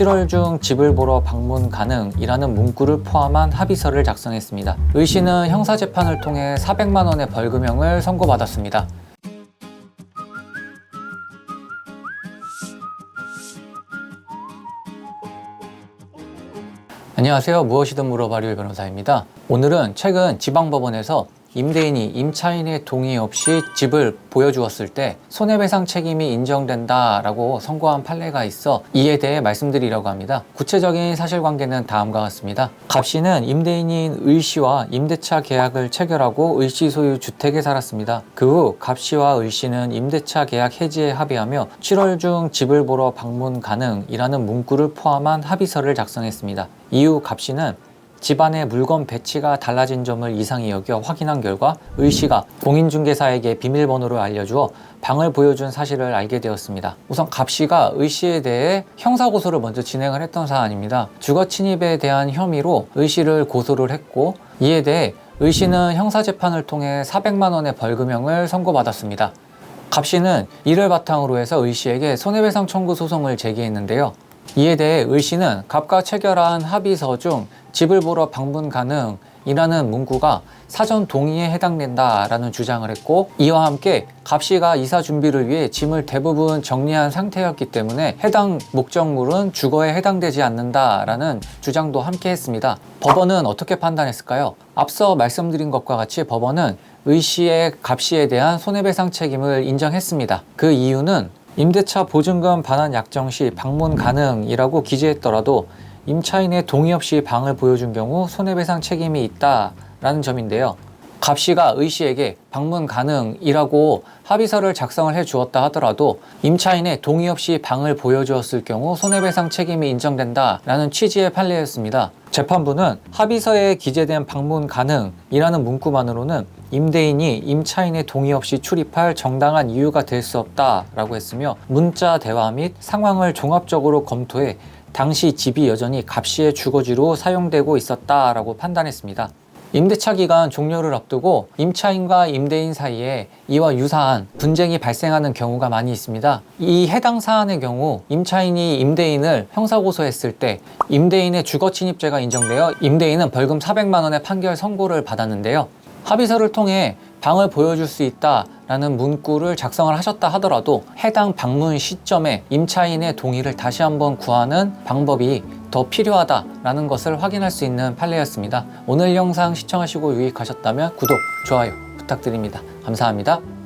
7월 중 집을 보러 방문 가능이라는 문구를 포함한 합의서를 작성했습니다. 의 씨는 형사재판을 통해 400만 원의 벌금형을 선고받았습니다. 안녕하세요. 무엇이든 물어봐류 변호사입니다. 오늘은 최근 지방법원에서 임대인이 임차인의 동의 없이 집을 보여주었을 때 손해배상 책임이 인정된다라고 선고한 판례가 있어 이에 대해 말씀드리려고 합니다. 구체적인 사실관계는 다음과 같습니다. 갑 씨는 임대인인 의 씨와 임대차 계약을 체결하고 의씨 소유 주택에 살았습니다. 그 후 갑 씨와 의 씨는 임대차 계약 해지에 합의하며 7월 중 집을 보러 방문 가능이라는 문구를 포함한 합의서를 작성했습니다. 이후 갑 씨는 집안의 물건 배치가 달라진 점을 이상히 여겨 확인한 결과 의 씨가 공인중개사에게 비밀번호를 알려주어 방을 보여준 사실을 알게 되었습니다. 우선 갑 씨가 의 씨에 대해 형사고소를 먼저 진행을 했던 사안입니다. 주거 침입에 대한 혐의로 의 씨를 고소를 했고 이에 대해 의 씨는 형사재판을 통해 400만 원의 벌금형을 선고받았습니다. 갑 씨는 이를 바탕으로 해서 의 씨에게 손해배상 청구 소송을 제기했는데요. 이에 대해 의 씨는 갑과 체결한 합의서 중 집을 보러 방문 가능이라는 문구가 사전 동의에 해당된다라는 주장을 했고 이와 함께 갑 씨가 이사 준비를 위해 짐을 대부분 정리한 상태였기 때문에 해당 목적물은 주거에 해당되지 않는다라는 주장도 함께 했습니다. 법원은 어떻게 판단했을까요? 앞서 말씀드린 것과 같이 법원은 의 씨의 갑 씨에 대한 손해배상 책임을 인정했습니다. 그 이유는 임대차 보증금 반환 약정 시 방문 가능이라고 기재했더라도 임차인의 동의 없이 방을 보여준 경우 손해배상 책임이 있다라는 점인데요. 갑 씨가 의 씨에게 방문 가능이라고 합의서를 작성을 해 주었다 하더라도 임차인의 동의 없이 방을 보여주었을 경우 손해배상 책임이 인정된다라는 취지의 판례였습니다. 재판부는 합의서에 기재된 방문 가능이라는 문구만으로는 임대인이 임차인의 동의 없이 출입할 정당한 이유가 될 수 없다라고 했으며 문자 대화 및 상황을 종합적으로 검토해 당시 집이 여전히 갑 씨의 주거지로 사용되고 있었다라고 판단했습니다. 임대차 기간 종료를 앞두고 임차인과 임대인 사이에 이와 유사한 분쟁이 발생하는 경우가 많이 있습니다. 이 해당 사안의 경우 임차인이 임대인을 형사고소했을 때 임대인의 주거 침입죄가 인정되어 임대인은 벌금 400만 원의 판결 선고를 받았는데요. 합의서를 통해 방을 보여줄 수 있다라는 문구를 작성을 하셨다 하더라도 해당 방문 시점에 임차인의 동의를 다시 한번 구하는 방법이 더 필요하다라는 것을 확인할 수 있는 판례였습니다. 오늘 영상 시청하시고 유익하셨다면 구독, 좋아요 부탁드립니다. 감사합니다.